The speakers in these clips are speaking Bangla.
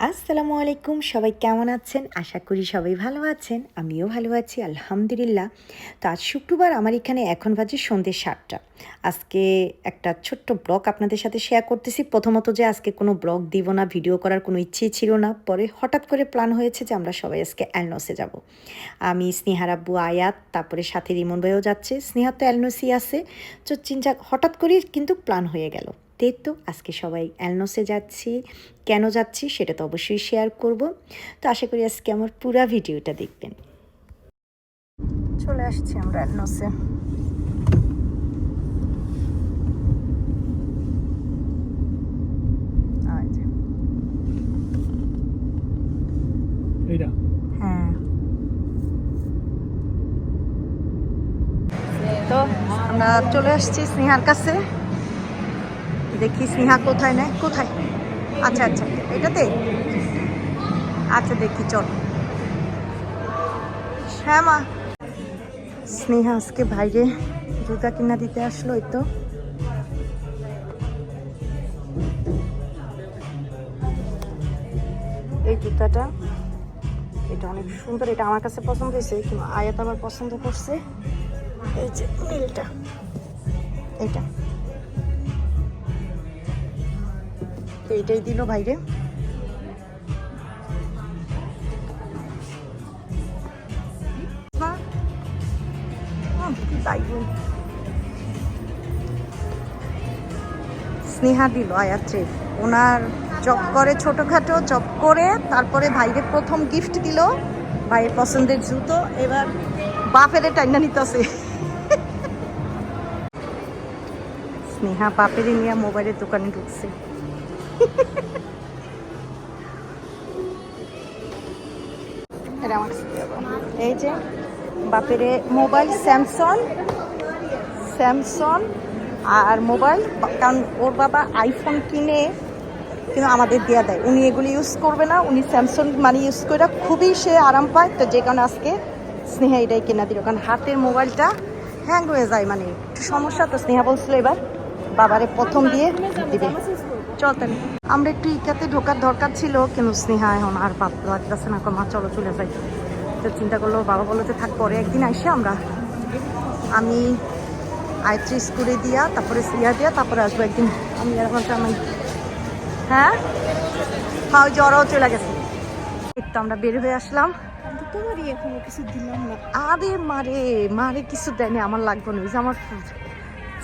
আসসালামু আলাইকুম সবাই কেমন আছেন? আশা করি সবাই ভালো আছেন, আমিও ভালো আছি, আলহামদুলিল্লাহ। তো আজ শুক্রবার, আমার এখানে এখন বাজে সন্ধ্যে সাতটা। আজকে একটা ছোট্ট ব্লগ আপনাদের সাথে শেয়ার করতেছি। প্রথমত যে আজকে কোনো ব্লগ দিব না, ভিডিও করার কোনো ইচ্ছেই ছিল না। পরে হঠাৎ করে প্ল্যান হয়েছে যে আমরা সবাই আজকে অ্যালনসে যাব। আমি স্নেহার আব্বু আয়াত, তারপরে সাথে রিমন ভাইও যাচ্ছে। স্নেহা তো অ্যালনসই আছে। তো চিন্তা হঠাৎ করেই কিন্তু প্ল্যান হয়ে গেল। তে তো আজকে সবাই অ্যালনোসে যাচ্ছি। কেন যাচ্ছি সেটা তো অবশ্যই শেয়ার করব। তো আশা করি আজকে আমার পুরো ভিডিওটা দেখবেন। চলে আসছি আমরা অ্যালনোসে। হ্যাঁ। তো আমরা চলে আসছি স্নেহার কাছে। দেখি স্নেহা কোথায় নেয় কোথায়? আচ্ছা আচ্ছা এটাতে? আচ্ছা দেখি, চল। হ্যাঁ মা। স্নেহা আজকে বাইরে জুতা কিনা দিতে আসলো, এই তো। এই জুতাটা, এটা অনেক সুন্দর, এটা আমার কাছে পছন্দ হয়েছে, কিন্তু আয়াত আবার পছন্দ করছে। এই যে নীলটা এইটা তো এইটাই দিল বাইরে। হ্যাঁ। স্নেহা দিল আয়াত্রে। ওনার জব করে ছোটোখাটো জব করে তারপরে ভাইরে প্রথম গিফট দিল, ভাইয়ের পছন্দের জুতো। এবার বাপেরে টাইনা নিতেছে। স্নেহা বাপেরে নিয়ে মোবাইলের দোকানে ঢুকছে। এই যে বাপেরে মোবাইল স্যামসং স্যামসং আর মোবাইল, কারণ ওর বাবা আইফোন কিনে কিন্তু আমাদের দেওয়া দেয়। উনি এগুলি ইউজ করবে না, উনি স্যামসং মানে ইউজ করে খুবই সে আরাম পায়। তো যে কারণে আজকে স্নেহা এটাই কেনা দিল। কারণ হাতের মোবাইলটা হ্যাং হয়ে যায় মানে একটু সমস্যা তো স্নেহা বলছিল এবার। বাবারে প্রথম দিয়ে দিবে। চল তাহলে। আমরা একটু ইকাতে ঢোকার দরকার ছিল কিন্তু স্নেহা এখন আর বাদ লাগতেছে না। মা চলো চলে যাই। তো চিন্তা করল বাবা বলল যে থাক পরে একদিন আসে আমরা। আমি আয়ত্রি স্কুলে দিয়া তারপরে সিয়া দিয়া তারপরে আসব একদিন। আমি আর আমার হ্যাঁ? হ্যাঁ জ্বরও চলে গেছে। তো আমরা বের হয়ে আসলাম। তোমারই এখনও কিছু দিলাম না। আরে মারে মারে কিছু দেয়নি আমার লাগবে না। ওই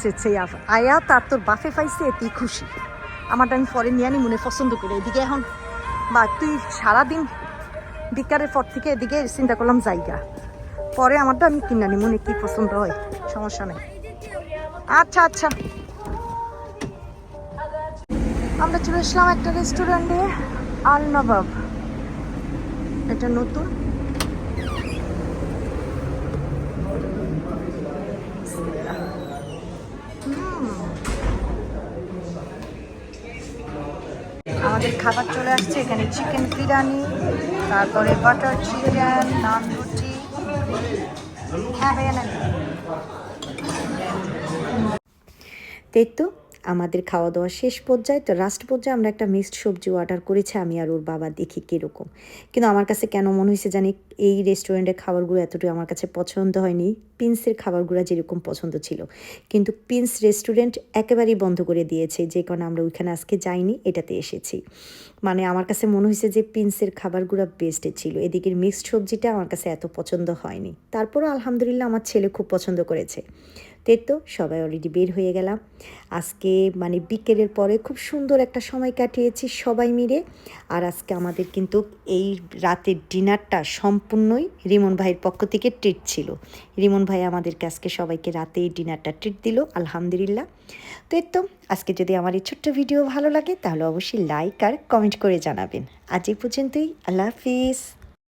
যে আমার আয়া তার তোর বাফে পাইছে এতেই খুশি। আমারটা আমি পরে নিয়ে আনি, মনে পছন্দ করি। এদিকে এখন, বা তুই সারাদিন বিকারের পর থেকে এদিকে চিন্তা করলাম জায়গা। পরে আমারটা আমি কিনে আনি, মনে কি পছন্দ হয়, সমস্যা নেই। আচ্ছা আচ্ছা। আমরা চলে আসলাম একটা রেস্টুরেন্টে আল নবাব। এটা নতুন। আমাদের খাবার চলে আসছে, এখানে চিকেন বিরিয়ানি, তারপরে বাটার চিকেন নান রুটি হ্যাঁ ভাইয়া তো আমাদের খাওয়া দাওয়া শেষ পর্যায়ে, তো লাস্ট পর্যায়ে আমরা একটা মিক্সড সবজি অর্ডার করেছি, আমি আর ওর বাবা দেখি কীরকম। কিন্তু আমার কাছে কেন মনে হয়েছে জানি এই রেস্টুরেন্টের খাবারগুলো এতটুকু আমার কাছে পছন্দ হয়নি পিন্সের খাবারগুলো যেরকম পছন্দ ছিল। কিন্তু পিন্স রেস্টুরেন্ট একেবারেই বন্ধ করে দিয়েছে, যে কারণে আমরা ওইখানে আজকে যাইনি, এটাতে এসেছি। মানে আমার কাছে মনে হয়েছে যে পিন্সের খাবারগুলো বেস্ট ছিল, এদিকের মিক্সড সবজিটা আমার কাছে এত পছন্দ হয়নি। তারপরও আলহামদুলিল্লাহ আমার ছেলে খুব পছন্দ করেছে। তে তো সবাই অলরেডি বের হয়ে গেলাম। আজকে মানে বিকেলের পরে খুব সুন্দর একটা সময় কাটিয়েছি সবাই মিলে। আর আজকে আমাদের কিন্তু এই রাতের ডিনারটা সম্পূর্ণই রিমন ভাইয়ের পক্ষ থেকে ট্রিট ছিল। রিমন ভাই আমাদেরকে আজকে সবাইকে রাতে এই ডিনারটা ট্রিট দিল, আলহামদুলিল্লাহ। তো এই তো আজকে যদি আমার এই ছোট্ট ভিডিও ভালো লাগে তাহলে অবশ্যই লাইক আর কমেন্ট করে জানাবেন। আজ এই পর্যন্তই, আল্লাহ হাফিজ।